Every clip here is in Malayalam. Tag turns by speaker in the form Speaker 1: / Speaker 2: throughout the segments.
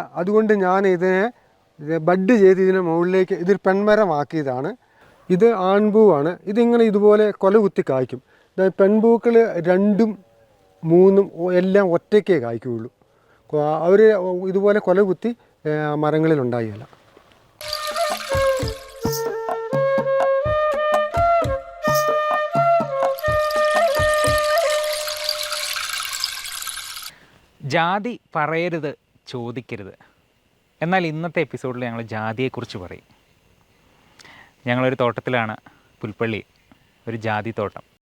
Speaker 1: അതുകൊണ്ട് ഞാൻ ഇതിനെ ഇത് ബഡ് ചെയ്ത് ഇതിനെ മുകളിലേക്ക് ഇതൊരു പെൺമരമാക്കിയതാണ്. ഇത് ആൺപൂവാണ്. ഇതിങ്ങനെ ഇതുപോലെ കൊല കുത്തി കായ്ക്കും. പെൺപൂക്കൾ രണ്ടും മൂന്നും എല്ലാം ഒറ്റയ്ക്കേ കായ്ക്കുകയുള്ളൂ. അവർ ഇതുപോലെ കൊല കുത്തി മരങ്ങളിൽ ഉണ്ടായില്ല
Speaker 2: ജാതി പറയരുത്. ചോദിക്കരുത്. എന്നാൽ ഇന്നത്തെ എപ്പിസോഡിൽ ഞങ്ങൾ ജാതിയെക്കുറിച്ച് പറയും. ഞങ്ങളൊരു തോട്ടത്തിലാണ് പുൽപ്പള്ളി ഒരു ജാതി തോട്ടം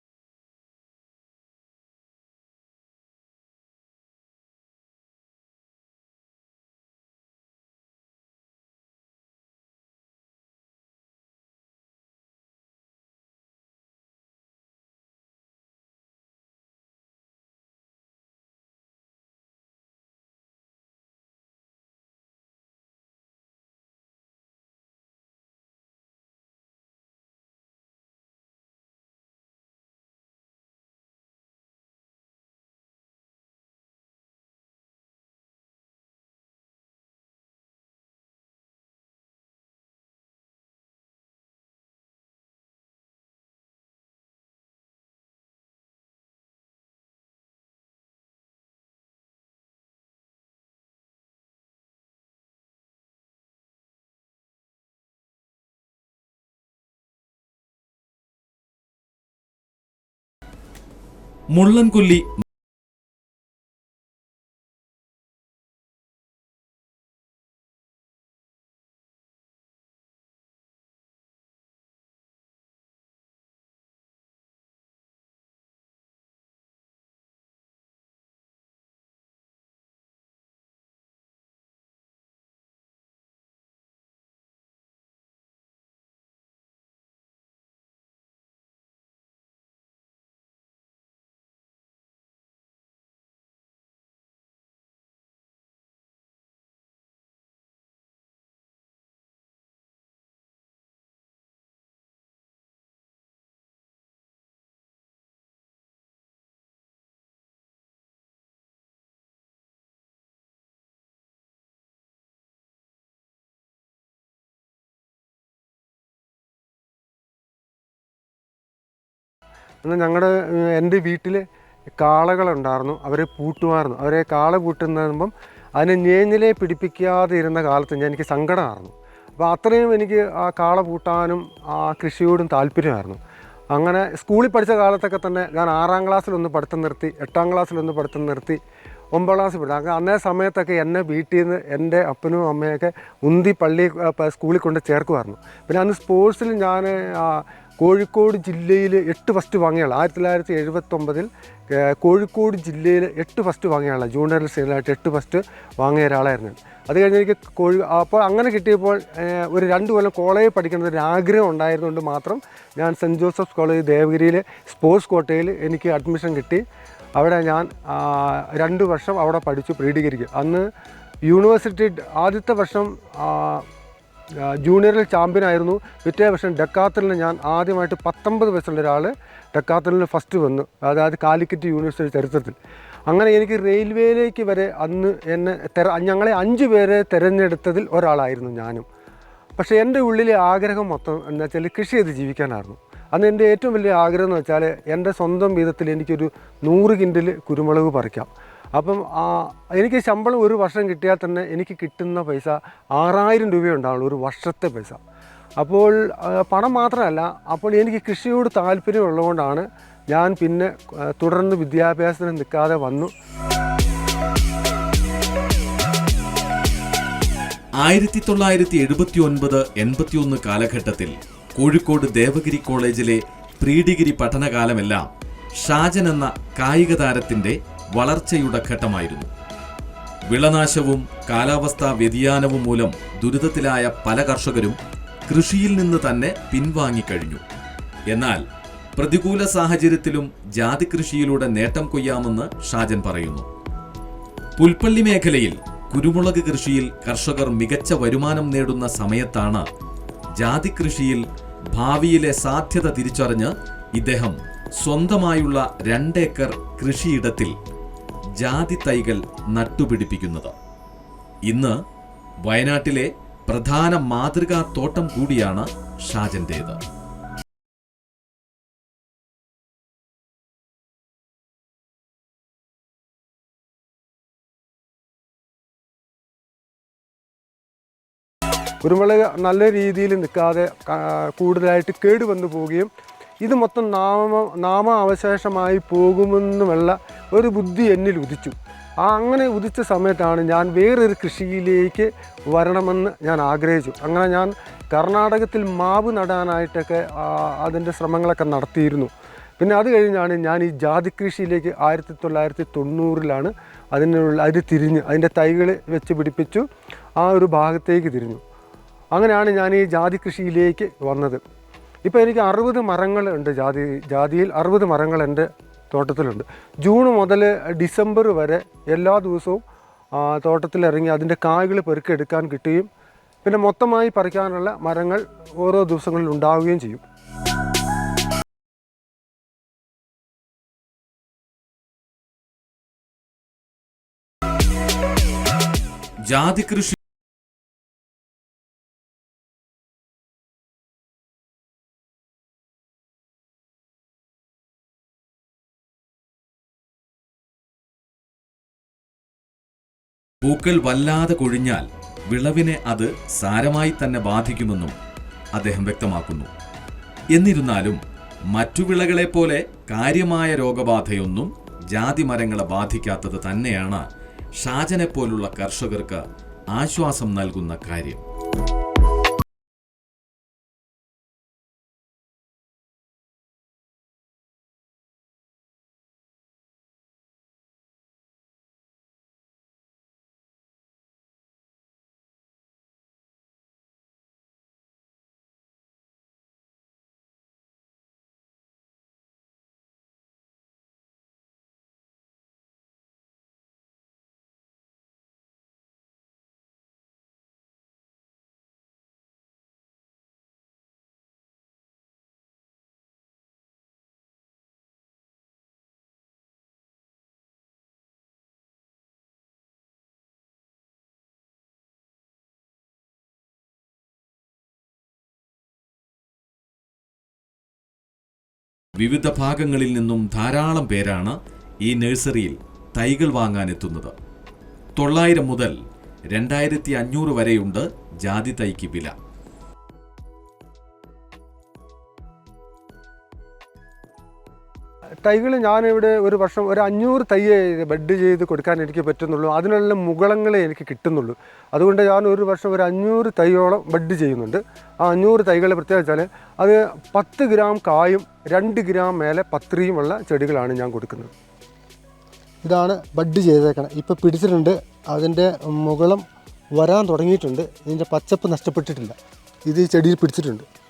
Speaker 3: മുള്ളൻകൊല്ലി
Speaker 1: എന്നാൽ ഞങ്ങളുടെ എന്റെ വീട്ടിൽ കാളകളുണ്ടായിരുന്നു. അവരെ പൂട്ടുമായിരുന്നു. അവരെ കാള പൂട്ടുന്നതുമ്പം അതിനെ ഞേഞ്ഞിലെ പിടിപ്പിക്കാതെ ഇരുന്ന കാലത്ത് ഞാൻ എനിക്ക് സങ്കടമായിരുന്നു. അപ്പോൾ അത്രയും എനിക്ക് ആ കാള പൂട്ടാനും ആ കൃഷിയോടും താല്പര്യമായിരുന്നു. അങ്ങനെ സ്കൂളിൽ പഠിച്ച കാലത്തൊക്കെ തന്നെ ഞാൻ ആറാം ക്ലാസ്സിലൊന്ന് പഠിത്തം നിർത്തി എട്ടാം ക്ലാസ്സിലൊന്ന് പഠിത്തം നിർത്തി ഒമ്പതാം ക്ലാസ്സിൽ പഠിത്തം. അങ്ങനെ അന്നേ സമയത്തൊക്കെ എന്നെ വീട്ടിൽ നിന്ന് എന്റെ അപ്പനും അമ്മയൊക്കെ ഉന്തി പള്ളി സ്കൂളിൽ കൊണ്ട് ചേർക്കുമായിരുന്നു. പിന്നെ അന്ന് സ്പോർട്സിൽ ഞാൻ കോഴിക്കോട് ജില്ലയിൽ എട്ട് ഫസ്റ്റ് വാങ്ങിയാണ്. ആയിരത്തി തൊള്ളായിരത്തി എഴുപത്തൊമ്പതിൽ കോഴിക്കോട് ജില്ലയിൽ എട്ട് ഫസ്റ്റ് വാങ്ങിയാണ്. ജൂനിയർ സീനിയറായിട്ട് എട്ട് ഫസ്റ്റ് വാങ്ങിയ ഒരാളായിരുന്നു. അത് കഴിഞ്ഞ് എനിക്ക് കോഴി അപ്പോൾ അങ്ങനെ കിട്ടിയപ്പോൾ ഒരു രണ്ട് കൊല്ലം കോളേജിൽ പഠിക്കുന്നത് ഒരു ആഗ്രഹം ഉണ്ടായിരുന്നുകൊണ്ട് മാത്രം ഞാൻ സെന്റ് ജോസഫ്സ് കോളേജ് ദേവഗിരിയിലെ സ്പോർട്സ് കോട്ടയിൽ എനിക്ക് അഡ്മിഷൻ കിട്ടി. അവിടെ ഞാൻ രണ്ട് വർഷം അവിടെ പഠിച്ചു പ്രീ അന്ന് യൂണിവേഴ്സിറ്റി ആദ്യത്തെ വർഷം ജൂനിയറിൽ ചാമ്പ്യൻ ആയിരുന്നു. പിറ്റേ വർഷം ഡെക്കാത്തലിന് ഞാൻ ആദ്യമായിട്ട് പത്തൊമ്പത് വയസ്സുള്ള ഒരാൾ ഡെക്കാത്തലിന് ഫസ്റ്റ് വന്നു. അതായത് കാലിക്കറ്റ് യൂണിവേഴ്സിറ്റി ചരിത്രത്തിൽ. അങ്ങനെ എനിക്ക് റെയിൽവേയിലേക്ക് വരെ അന്ന് എന്നെ തെര ഞങ്ങളെ അഞ്ച് പേരെ തിരഞ്ഞെടുത്തതിൽ ഒരാളായിരുന്നു ഞാനും. പക്ഷേ എന്റെ ഉള്ളിലെ ആഗ്രഹം മൊത്തം എന്ന് വെച്ചാൽ കൃഷി ചെയ്ത് ജീവിക്കാനായിരുന്നു. അന്ന് എന്റെ ഏറ്റവും വലിയ ആഗ്രഹം എന്ന് വെച്ചാൽ എന്റെ സ്വന്തം വീതത്തിൽ എനിക്കൊരു നൂറ് കിൻഡിൽ കുരുമുളക് പറിക്കാം. അപ്പം എനിക്ക് ശമ്പളം ഒരു വർഷം കിട്ടിയാൽ തന്നെ എനിക്ക് കിട്ടുന്ന പൈസ ആറായിരം രൂപയുണ്ടാവുള്ളൂ ഒരു വർഷത്തെ പൈസ. അപ്പോൾ പണം മാത്രമല്ല അപ്പോൾ എനിക്ക് കൃഷിയോട് താല്പര്യമുള്ളതുകൊണ്ടാണ് ഞാൻ പിന്നെ തുടർന്ന് വിദ്യാഭ്യാസത്തിന് നിൽക്കാതെ വന്നു.
Speaker 3: ആയിരത്തി തൊള്ളായിരത്തി എഴുപത്തി ഒൻപത് എൺപത്തിയൊന്ന് കാലഘട്ടത്തിൽ കോഴിക്കോട് ദേവഗിരി കോളേജിലെ പ്രീ ഡിഗ്രി പഠനകാലമെല്ലാം ഷാജൻ എന്ന കായിക താരത്തിന്റെ വളർച്ചയുടെ ഘട്ടമായിരുന്നു. വിളനാശവും കാലാവസ്ഥാ വ്യതിയാനവും മൂലം ദുരിതത്തിലായ പല കർഷകരും കൃഷിയിൽ നിന്ന് തന്നെ പിൻവാങ്ങിക്കഴിഞ്ഞു. എന്നാൽ പ്രതികൂല സാഹചര്യത്തിലും ജാതി കൃഷിയിലൂടെ നേട്ടം കൊയ്യാമെന്ന് ഷാജൻ പറയുന്നു. പുൽപ്പള്ളി മേഖലയിൽ കുരുമുളക് കൃഷിയിൽ കർഷകർ മികച്ച വരുമാനം നേടുന്ന സമയത്താണ് ജാതി കൃഷിയിൽ ഭാവിയിലെ സാധ്യത തിരിച്ചറിഞ്ഞ് ഇദ്ദേഹം സ്വന്തമായുള്ള രണ്ടേക്കർ കൃഷിയിടത്തിൽ ജാതി തൈകൾ നട്ടുപിടിപ്പിക്കുന്നത്. ഇന്ന് വയനാട്ടിലെ പ്രധാന മാതൃകാ തോട്ടം കൂടിയാണ് ഷാജന്റേത്.
Speaker 1: കുരുമുളക് നല്ല രീതിയിൽ നിൽക്കാതെ കൂടുതലായിട്ട് കേടുവന്നു പോവുകയും ഇത് മൊത്തം നാമ നാമ അവശേഷമായി പോകുമെന്നുമുള്ള ഒരു ബുദ്ധി എന്നിൽ ഉദിച്ചു. ആ അങ്ങനെ ഉദിച്ച സമയത്താണ് ഞാൻ വേറൊരു കൃഷിയിലേക്ക് വരണമെന്ന് ഞാൻ ആഗ്രഹിച്ചു. അങ്ങനെ ഞാൻ കർണാടകത്തിൽ മാവ് നടാനായിട്ടൊക്കെ അതിന്റെ ശ്രമങ്ങളൊക്കെ നടത്തിയിരുന്നു. പിന്നെ അത് കഴിഞ്ഞാണ് ഞാൻ ഈ ജാതി കൃഷിയിലേക്ക് ആയിരത്തി തൊള്ളായിരത്തി തൊണ്ണൂറിലാണ് അതിനുള്ള അത് തിരിഞ്ഞ് അതിന്റെ തൈകൾ വെച്ച് പിടിപ്പിച്ചു ആ ഒരു ഭാഗത്തേക്ക് തിരിഞ്ഞു. അങ്ങനെയാണ് ഞാൻ ഈ ജാതി കൃഷിയിലേക്ക് വന്നത്. ഇപ്പോൾ എനിക്ക് അറുപത് മരങ്ങളുണ്ട് ജാതി ജാതിയിൽ അറുപത് മരങ്ങൾ എന്റെ തോട്ടത്തിലുണ്ട്. ജൂൺ മുതൽ ഡിസംബർ വരെ എല്ലാ ദിവസവും തോട്ടത്തിലിറങ്ങി അതിന്റെ കായ്കൾ പെറുക്കെടുക്കാൻ കിട്ടുകയും പിന്നെ മൊത്തമായി പറിക്കാനുള്ള മരങ്ങൾ ഓരോ ദിവസങ്ങളിൽ ഉണ്ടാവുകയും ചെയ്യും.
Speaker 3: ജാതി കൃഷി പൂക്കൾ വല്ലാതെ കൊഴിഞ്ഞാൽ വിളവിനെ അത് സാരമായി തന്നെ ബാധിക്കുമെന്നും അദ്ദേഹം വ്യക്തമാക്കുന്നു. എന്നിരുന്നാലും മറ്റു വിളകളെപ്പോലെ കാര്യമായ രോഗബാധയൊന്നും ജാതി മരങ്ങളെ ബാധിക്കാത്തത് തന്നെയാണ് ഷാജനെപ്പോലുള്ള കർഷകർക്ക് ആശ്വാസം നൽകുന്ന കാര്യം. വിവിധ ഭാഗങ്ങളിൽ നിന്നും ധാരാളം പേരാണ് ഈ നഴ്സറിയിൽ തൈകൾ വാങ്ങാനെത്തുന്നത്. തൊള്ളായിരം മുതൽ രണ്ടായിരത്തി അഞ്ഞൂറ് വരെയുണ്ട് ജാതി തൈക്ക് വില.
Speaker 1: തൈകൾ ഞാനിവിടെ ഒരു വർഷം ഒരു അഞ്ഞൂറ് തൈ ബെഡ് ചെയ്ത് കൊടുക്കാൻ എനിക്ക് പറ്റുന്നുള്ളൂ. അതിനുള്ള മുകളങ്ങളെ എനിക്ക് കിട്ടുന്നുള്ളൂ. അതുകൊണ്ട് ഞാൻ ഒരു വർഷം ഒരു അഞ്ഞൂറ് തൈയോളം ബെഡ് ചെയ്യുന്നുണ്ട്. ആ അഞ്ഞൂറ് തൈകൾ പ്രത്യേകിച്ചാൽ അത് പത്ത് ഗ്രാം കായും രണ്ട് ഗ്രാം മേലെ പത്രിയുമുള്ള ചെടികളാണ് ഞാൻ കൊടുക്കുന്നത്. ഇതാണ് ബഡ് ചെയ്തേക്കണം. ഇപ്പോൾ പിടിച്ചിട്ടുണ്ട്. അതിന്റെ മുകളം വരാൻ തുടങ്ങിയിട്ടുണ്ട്. ഇതിന്റെ പച്ചപ്പ് നഷ്ടപ്പെട്ടിട്ടില്ല. ഇത് ഈ ചെടിയിൽ പിടിച്ചിട്ടുണ്ട്.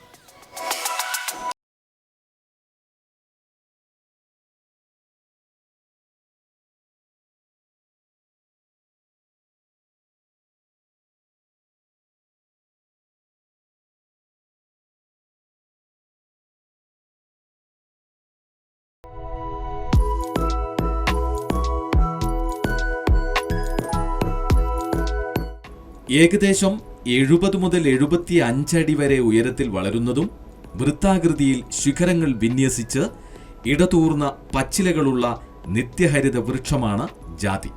Speaker 3: ഏകദേശം എഴുപത് മുതൽ എഴുപത്തി അഞ്ചടി വരെ ഉയരത്തിൽ വളരുന്നതും വൃത്താകൃതിയിൽ ശിഖരങ്ങൾ വിന്യസിച്ച് ഇടതൂർന്ന പച്ചിലകളുള്ള നിത്യഹരിത വൃക്ഷമാണ് ജാതി.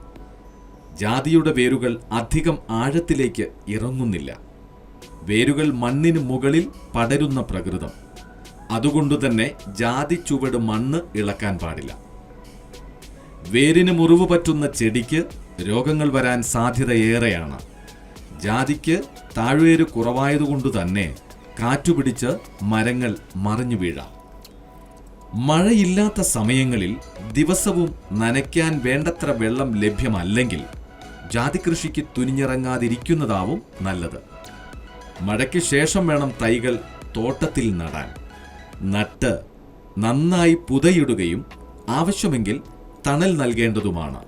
Speaker 3: ജാതിയുടെ വേരുകൾ അധികം ആഴത്തിലേക്ക് ഇറങ്ങുന്നില്ല. വേരുകൾ മണ്ണിന് മുകളിൽ പടരുന്ന പ്രകൃതം. അതുകൊണ്ടുതന്നെ ജാതി ചുവട് മണ്ണ് ഇളക്കാൻ പാടില്ല. വേരിന് മുറിവ് പറ്റുന്ന ചെടിക്ക് രോഗങ്ങൾ വരാൻ സാധ്യതയേറെയാണ് ജാതിക്ക് താഴ്വേര് കുറവായതുകൊണ്ട് തന്നെ കാറ്റുപിടിച്ച് മരങ്ങൾ മറിഞ്ഞു വീഴാം. മഴയില്ലാത്ത സമയങ്ങളിൽ ദിവസവും നനയ്ക്കാൻ വേണ്ടത്ര വെള്ളം ലഭ്യമല്ലെങ്കിൽ ജാതി കൃഷിക്ക് തുനിഞ്ഞിറങ്ങാതിരിക്കുന്നതാവും നല്ലത്. മഴയ്ക്ക് ശേഷം വേണം തൈകൾ തോട്ടത്തിൽ നടാൻ. നട്ട് നന്നായി പുതയിടുകയും ആവശ്യമെങ്കിൽ തണൽ നൽകേണ്ടതുമാണ്.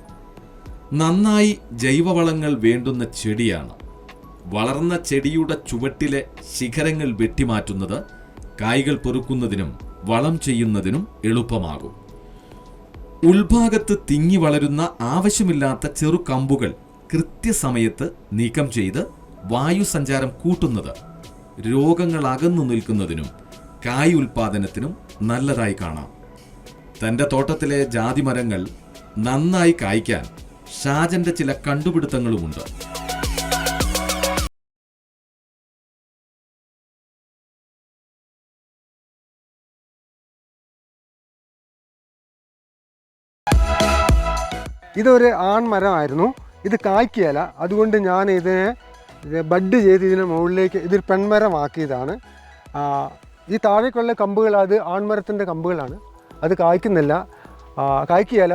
Speaker 3: നന്നായി ജൈവവളങ്ങൾ വേണ്ടുന്ന ചെടിയാണ്. വളർന്ന ചെടിയുടെ ചുവട്ടിലെ ശിഖരങ്ങൾ വെട്ടിമാറ്റുന്നത് കായ്കൾ പെറുക്കുന്നതിനും വളം ചെയ്യുന്നതിനും എളുപ്പമാകും. ഉൾഭാഗത്ത് തിങ്ങി വളരുന്ന ആവശ്യമില്ലാത്ത ചെറു കമ്പുകൾ കൃത്യസമയത്ത് നീക്കം ചെയ്ത് വായു സഞ്ചാരം കൂട്ടുന്നത് രോഗങ്ങൾ അകന്നു നിൽക്കുന്നതിനും കായ് ഉൽപാദനത്തിനും നല്ലതായി കാണാം. തന്റെ തോട്ടത്തിലെ ജാതിമരങ്ങൾ നന്നായി കായ്ക്കാൻ ഷാജന്റെ ചില കണ്ടുപിടുത്തങ്ങളുമുണ്ട്.
Speaker 1: ഇതൊരു ആൺമരമായിരുന്നു. ഇത് കായ്ക്കുകയില്ല അതുകൊണ്ട് ഞാൻ ഇതിനെ ബഡ് ചെയ്ത് ഇതിന് മുകളിലേക്ക് ഇതൊരു പെൺമരമാക്കിയതാണ്. ഈ താഴേക്കുള്ള കമ്പുകൾ അത് ആൺമരത്തിന്റെ കമ്പുകളാണ്. അത് കായ്ക്കുന്നില്ല. ആ, കായ്ക്കുകയില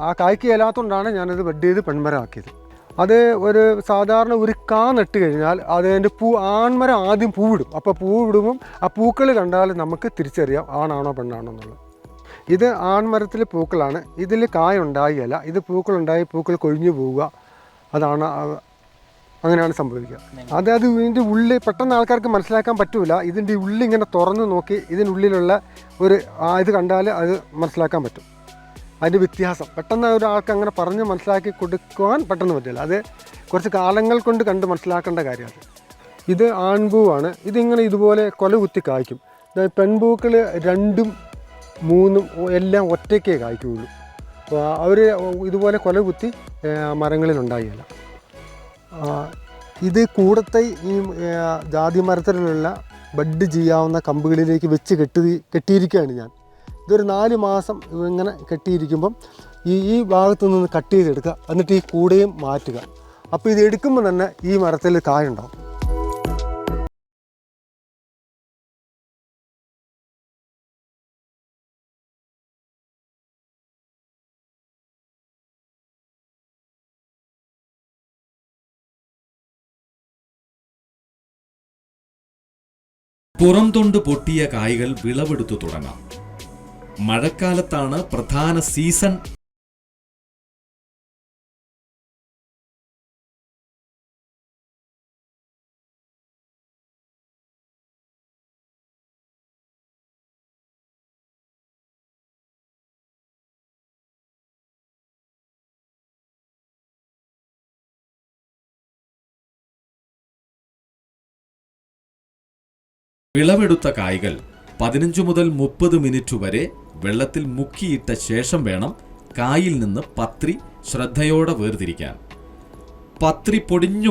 Speaker 1: ആ കായ്ക്കുകയില്ലാത്തതുകൊണ്ടാണ് ഞാനത് ബഡ് ചെയ്ത് പെൺമരമാക്കിയത്. അത് ഒരു സാധാരണ ഒരു കാ നട്ട് കഴിഞ്ഞാൽ അതിന്റെ പൂ ആൺമരം ആദ്യം പൂവിടും. അപ്പോൾ പൂവിടുമ്പം ആ പൂക്കൾ കണ്ടാൽ നമുക്ക് തിരിച്ചറിയാം ആണാണോ പെണ്ണാണോ എന്നുള്ളത്. ഇത് ആൺമരത്തിൽ പൂക്കളാണ്. ഇതിൽ കായ ഉണ്ടായില്ല ഇത് പൂക്കളുണ്ടായി പൂക്കൾ കൊഴിഞ്ഞു പോവുക. അതാണ് അങ്ങനെയാണ് സംഭവിക്കുക. അതായത് അത് ഇതിന്റെ ഉള്ളിൽ പെട്ടെന്ന് ആൾക്കാർക്ക് മനസ്സിലാക്കാൻ പറ്റൂല. ഇതിന്റെ ഉള്ളിൽ ഇങ്ങനെ തുറന്ന് നോക്കി ഇതിനുള്ളിലുള്ള ഒരു ഇത് കണ്ടാൽ അത് മനസ്സിലാക്കാൻ പറ്റും. അതിന്റെ വ്യത്യാസം. പെട്ടെന്ന് ഒരാൾക്ക് അങ്ങനെ പറഞ്ഞ് മനസ്സിലാക്കി കൊടുക്കുവാൻ പെട്ടെന്ന് പറ്റില്ല. അത് കുറച്ച് കാലങ്ങൾ കൊണ്ട് കണ്ട് മനസ്സിലാക്കേണ്ട കാര്യമാണ്. ഇത് ആൺപൂവാണ്. ഇതിങ്ങനെ ഇതുപോലെ കൊല കുത്തി കായ്ക്കും. പെൺപൂക്കൾ രണ്ടും മൂന്നും എല്ലാം ഒറ്റയ്ക്കേ കായ്ക്കുകയുള്ളൂ. അവർ ഇതുപോലെ കൊല കുത്തി മരങ്ങളിലുണ്ടായില്ല. ഇത് കൂടത്തെ ഈ ജാതി മരത്തിലുള്ള ബഡ് ചെയ്യാവുന്ന കമ്പുകളിലേക്ക് വെച്ച് കെട്ടി കെട്ടിയിരിക്കുകയാണ് ഞാൻ. ഇതൊരു നാല് മാസം ഇങ്ങനെ കെട്ടിയിരിക്കുമ്പം ഈ ഈ ഭാഗത്ത് നിന്ന് കട്ട് ചെയ്തെടുക്കുക. എന്നിട്ട് ഈ കൂടയും മാറ്റുക. അപ്പോൾ ഇത് എടുക്കുമ്പോൾ തന്നെ ഈ മരത്തിൽ കായുണ്ടാവും.
Speaker 3: പുറംതൊണ്ട് പൊട്ടിയ കായ്കൾ വിളവെടുത്തു തുടങ്ങാം. മഴക്കാലത്താണ് പ്രധാന സീസൺ വിളവെടുത്ത കായ്കൾ പതിനഞ്ചു മുതൽ മുപ്പത് മിനിറ്റ് വരെ വെള്ളത്തിൽ മുക്കിയിട്ട ശേഷം വേണം കായിൽ നിന്ന് പത്രി ശ്രദ്ധയോടെ വേർതിരിക്കാൻ. പത്രി പൊടിഞ്ഞു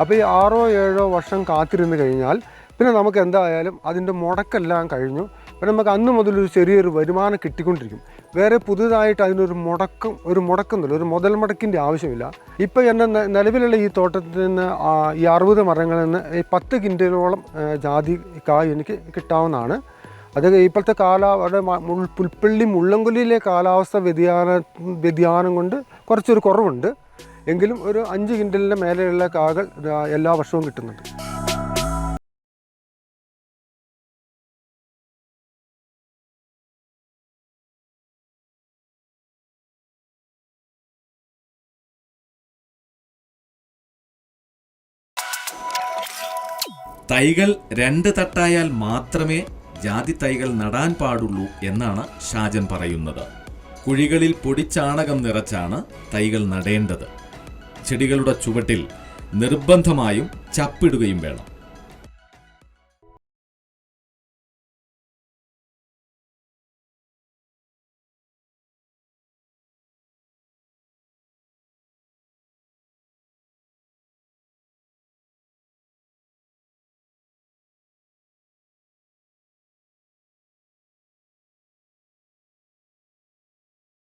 Speaker 1: അപ്പോൾ ഈ ആറോ ഏഴോ വർഷം കാത്തിരുന്ന് കഴിഞ്ഞാൽ പിന്നെ നമുക്ക് എന്തായാലും അതിന്റെ മുടക്കെല്ലാം കഴിഞ്ഞു. പിന്നെ നമുക്ക് അന്ന് മുതൽ ഒരു ചെറിയൊരു വരുമാനം കിട്ടിക്കൊണ്ടിരിക്കും. വേറെ പുതുതായിട്ട് അതിനൊരു മുടക്കം ഒരു മുടക്കുന്നില്ല ഒരു മുതൽ മുടക്കിന്റെ ആവശ്യമില്ല. ഇപ്പോൾ എന്റെ നിലവിലുള്ള ഈ തോട്ടത്തിൽ നിന്ന് ഈ അറുപത് മരങ്ങളിൽ നിന്ന് ഈ പത്ത് കിൻഡലോളം ജാതി കായ് എനിക്ക് കിട്ടാവുന്നതാണ്. അത് ഇപ്പോഴത്തെ കാല അവിടെ മ- പുൽപ്പള്ളി മുള്ളംകൊല്ലിയിലെ കാലാവസ്ഥ വ്യതിയാന വ്യതിയാനം കൊണ്ട് കുറച്ചൊരു കുറവുണ്ട്. എങ്കിലും ഒരു അഞ്ച് കിൻഡലിന്റെ മേലെയുള്ള കാകൾ എല്ലാ വർഷവും കിട്ടുന്നുണ്ട്.
Speaker 3: തൈകൾ രണ്ട് തട്ടായാൽ മാത്രമേ ജാതി തൈകൾ നടാൻ പാടുള്ളൂ എന്നാണ് ഷാജൻ പറയുന്നത്. കുഴികളിൽ പൊടിച്ചാണകം നിറച്ചാണ് തൈകൾ നടേണ്ടത്. ചെടികളുടെ ചുവട്ടിൽ നിർബന്ധമായും ചപ്പിടുകയും വേണം.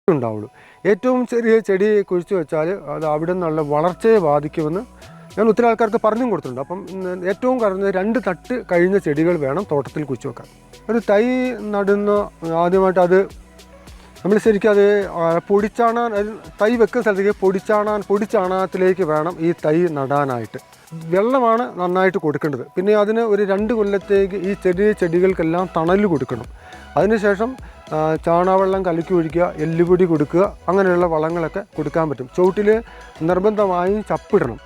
Speaker 1: ഉണ്ടാവുള്ളൂ. ഏറ്റവും ചെറിയ ചെടി കുഴിച്ചു വെച്ചാൽ അത് അവിടെ നിന്നുള്ള വളർച്ചയെ ബാധിക്കുമെന്ന് ഞാൻ ഒത്തിരി ആൾക്കാർക്ക് പറഞ്ഞും കൊടുത്തിട്ടുണ്ട്. അപ്പം ഏറ്റവും കുറഞ്ഞ രണ്ട് തട്ട് കഴിഞ്ഞ ചെടികൾ വേണം തോട്ടത്തിൽ കുഴിച്ചു വെക്കാൻ. ഒരു തൈ നടുന്ന ആദ്യമായിട്ട് അത് നമ്മൾ ശരിക്കും അത് പൊടിച്ചാണാൻ തൈ വെക്കുന്ന സ്ഥലത്തേക്ക് പൊടിച്ചാണാൻ പൊടിച്ചാണാത്തിലേക്ക് വേണം ഈ തൈ നടാനായിട്ട്. വെള്ളമാണ് നന്നായിട്ട് കൊടുക്കേണ്ടത്. പിന്നെ അതിന് ഒരു രണ്ട് കൊല്ലത്തേക്ക് ഈ ചെറിയ ചെടികൾക്കെല്ലാം തണൽ കൊടുക്കണം. അതിനുശേഷം ആ, ചാണകവെള്ളം കലക്കി ഒഴിക്കുക എല്ലുപൊടി കൊടുക്കുക അങ്ങനെയുള്ള വളങ്ങളൊക്കെ കൊടുക്കാൻ പറ്റും. ചുവട്ടിൽ നിർബന്ധമായും ചപ്പിടണം.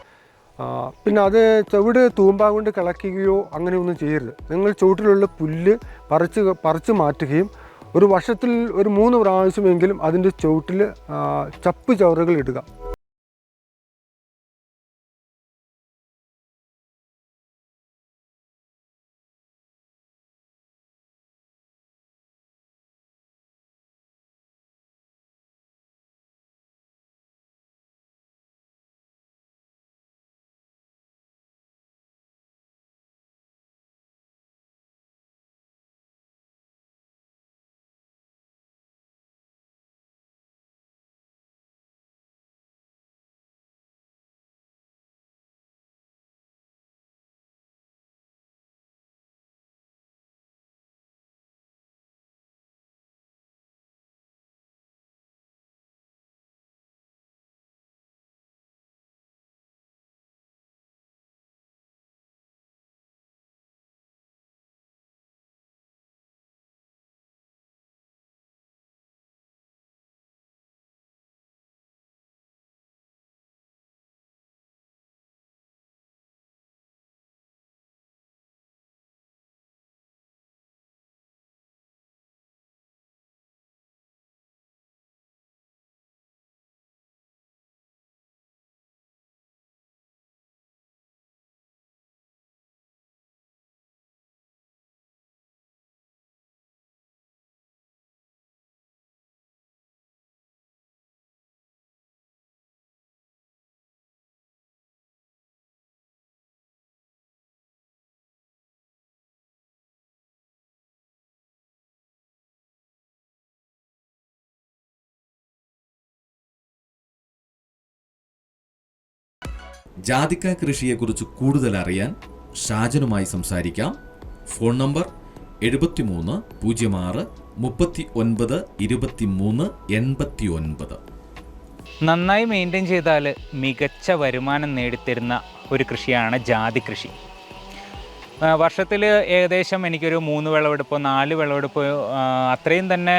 Speaker 1: പിന്നെ അത് ചുവട് തൂമ്പാ കൊണ്ട് കിളക്കുകയോ അങ്ങനെയൊന്നും ചെയ്യരുത്. നിങ്ങൾ ചുവട്ടിലുള്ള പുല്ല് പറിച്ച് പറിച്ച് മാറ്റുകയും ഒരു വർഷത്തിൽ ഒരു മൂന്ന് പ്രാവശ്യമെങ്കിലും അതിന്റെ ചുവട്ടിൽ ചപ്പ് ചവറുകൾ ഇടുക.
Speaker 3: ജാതിക്ക കൃഷിയെക്കുറിച്ച് കൂടുതൽ അറിയാൻ ഷാജനുമായി സംസാരിക്കാം. ഫോൺ നമ്പർ എഴുപത്തിമൂന്ന് പൂജ്യം ആറ് മുപ്പത്തി ഒൻപത് ഇരുപത്തിമൂന്ന് എൺപത്തി ഒൻപത്
Speaker 2: നന്നായി മെയിന്റെയിൻ ചെയ്താൽ മികച്ച വരുമാനം നേടിത്തരുന്ന ഒരു കൃഷിയാണ് ജാതി കൃഷി. വർഷത്തിൽ ഏകദേശം എനിക്കൊരു മൂന്ന് വിളവെടുപ്പോ നാല് വിളവെടുപ്പോ അത്രയും തന്നെ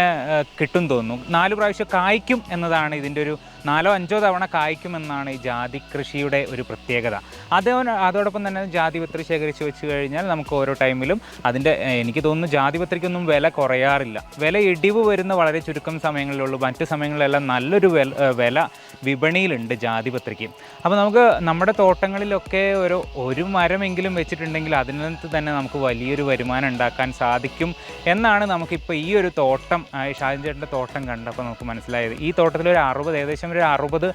Speaker 2: കിട്ടും തോന്നുന്നു. നാല് പ്രാവശ്യം കായ്ക്കും എന്നതാണ് ഇതിന്റെ ഒരു നാലോ അഞ്ചോ തവണ കായ്ക്കുമെന്നാണ് ഈ ജാതി കൃഷിയുടെ ഒരു പ്രത്യേകത. അതോ അതോടൊപ്പം തന്നെ ജാതി പത്രി ശേഖരിച്ച് വെച്ച് കഴിഞ്ഞാൽ നമുക്ക് ഓരോ ടൈമിലും അതിന്റെ എനിക്ക് തോന്നുന്നു ജാതി പത്രിക്കൊന്നും വില കുറയാറില്ല. വില ഇടിവ് വരുന്ന വളരെ ചുരുക്കം സമയങ്ങളിലുള്ളൂ. മറ്റ് സമയങ്ങളിലെല്ലാം നല്ലൊരു വില വില വിപണിയിലുണ്ട് ജാതി പത്രിക്ക് അപ്പോൾ നമുക്ക് നമ്മുടെ തോട്ടങ്ങളിലൊക്കെ ഒരു ഒരു മരമെങ്കിലും വെച്ചിട്ടുണ്ടെങ്കിൽ അതിനകത്ത് തന്നെ നമുക്ക് വലിയൊരു വരുമാനം ഉണ്ടാക്കാൻ സാധിക്കും എന്നാണ് നമുക്കിപ്പോൾ ഈ ഒരു തോട്ടം ഷാജൻ ചേട്ടന്റെ തോട്ടം കണ്ടപ്പോൾ നമുക്ക് മനസ്സിലായത്. ഈ തോട്ടത്തിൽ ഒരു അറുപത് ഏകദേശം ഒരു അറുപത്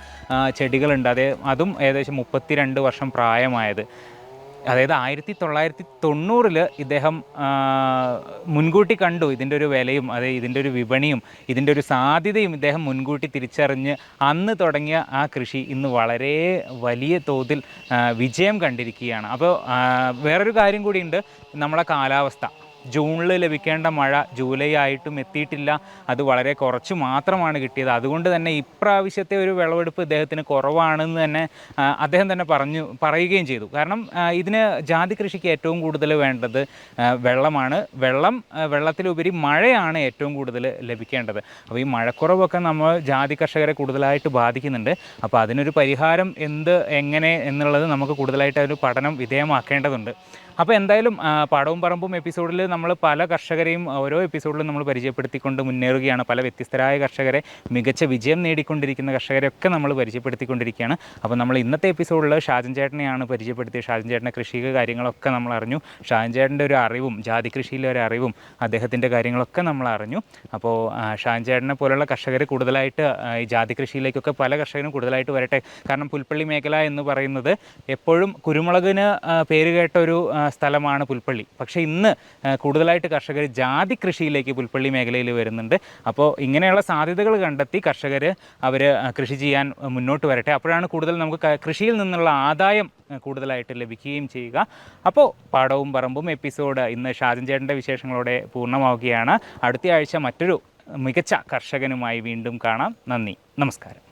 Speaker 2: ചെടികളുണ്ട്. അതേ അതും ഏകദേശം മുപ്പത്തിരണ്ട് വർഷം പ്രായമായത്. അതായത് ആയിരത്തി തൊള്ളായിരത്തി തൊണ്ണൂറിൽ ഇദ്ദേഹം മുൻകൂട്ടി കണ്ടു ഇതിന്റെ ഒരു വിലയും അതെ ഇതിന്റെ ഒരു വിപണിയും ഇതിന്റെ ഒരു സാധ്യതയും ഇദ്ദേഹം മുൻകൂട്ടി തിരിച്ചറിഞ്ഞ് അന്ന് തുടങ്ങിയ ആ കൃഷി ഇന്ന് വളരെ വലിയ തോതിൽ വിജയം കണ്ടിരിക്കുകയാണ്. അപ്പോൾ വേറൊരു കാര്യം കൂടിയുണ്ട്. നമ്മളെ കാലാവസ്ഥ. ജൂണിൽ ലഭിക്കേണ്ട മഴ ജൂലൈ ആയിട്ടും എത്തിയിട്ടില്ല. അത് വളരെ കുറച്ച് മാത്രമാണ് കിട്ടിയത്. അതുകൊണ്ട് തന്നെ ഇപ്രാവശ്യത്തെ ഒരു വിളവെടുപ്പ് ഇദ്ദേഹത്തിന് കുറവാണെന്ന് തന്നെ അദ്ദേഹം തന്നെ പറഞ്ഞു പറയുകയും ചെയ്തു. കാരണം ഇതിന് ജാതി കൃഷിക്ക് ഏറ്റവും കൂടുതൽ വേണ്ടത് വെള്ളമാണ്. വെള്ളം വെള്ളത്തിലുപരി മഴയാണ് ഏറ്റവും കൂടുതൽ ലഭിക്കേണ്ടത്. അപ്പോൾ ഈ മഴക്കുറവൊക്കെ നമ്മൾ ജാതി കർഷകരെ കൂടുതലായിട്ട് ബാധിക്കുന്നുണ്ട്. അപ്പോൾ അതിനൊരു പരിഹാരം എന്ത് എങ്ങനെ എന്നുള്ളത് നമുക്ക് കൂടുതലായിട്ട് ഒരു പഠനം വിധേയമാക്കേണ്ടതുണ്ട്. അപ്പോൾ എന്തായാലും പാടവും പറമ്പും എപ്പിസോഡിൽ നമ്മൾ പല കർഷകരെയും ഓരോ എപ്പിസോഡിലും നമ്മൾ പരിചയപ്പെടുത്തിക്കൊണ്ട് മുന്നേറുകയാണ്. പല വ്യത്യസ്തരായ കർഷകരെ മികച്ച വിജയം നേടിക്കൊണ്ടിരിക്കുന്ന കർഷകരെയൊക്കെ നമ്മൾ പരിചയപ്പെടുത്തിക്കൊണ്ടിരിക്കുകയാണ്. അപ്പോൾ നമ്മൾ ഇന്നത്തെ എപ്പിസോഡിൽ ഷാജൻ ചേട്ടനെയാണ് പരിചയപ്പെടുത്തിയത്. ഷാജൻ ചേട്ടന്റെ കൃഷി കാര്യങ്ങളൊക്കെ നമ്മൾ അറിഞ്ഞു. ഷാജൻ ചേട്ടന്റെ ഒരു അറിവും ജാതി കൃഷിയിലെ ഒരു അറിവും അദ്ദേഹത്തിന്റെ കാര്യങ്ങളൊക്കെ നമ്മൾ അറിഞ്ഞു. അപ്പോൾ ഷാജൻ ചേട്ടനെ പോലുള്ള കർഷകർ കൂടുതലായിട്ട് ഈ ജാതി കൃഷിയിലേക്കൊക്കെ പല കർഷകരും കൂടുതലായിട്ട് വരട്ടെ. കാരണം പുൽപ്പള്ളി മേഖല എന്ന് പറയുന്നത് എപ്പോഴും കുരുമുളകിന് പേര് കേട്ട ഒരു സ്ഥലമാണ് പുൽപ്പള്ളി. പക്ഷേ ഇന്ന് കൂടുതലായിട്ട് കർഷകർ ജാതി കൃഷിയിലേക്ക് പുൽപ്പള്ളി മേഖലയിൽ വരുന്നുണ്ട്. അപ്പോൾ ഇങ്ങനെയുള്ള സാധ്യതകൾ കണ്ടെത്തി കർഷകർ അവർ കൃഷി ചെയ്യാൻ മുന്നോട്ട് വരട്ടെ. അപ്പോഴാണ് കൂടുതൽ നമുക്ക് കൃഷിയിൽ നിന്നുള്ള ആദായം കൂടുതലായിട്ട് ലഭിക്കുകയും ചെയ്യുക. അപ്പോൾ പാടവും പറമ്പും എപ്പിസോഡ് ഇന്ന് ഷാജൻ ചേട്ടന്റെ വിശേഷങ്ങളോടെ പൂർണമാവുകയാണ്. അടുത്ത ആഴ്ച മറ്റൊരു മികച്ച കർഷകനുമായി വീണ്ടും കാണാം. നന്ദി. നമസ്കാരം.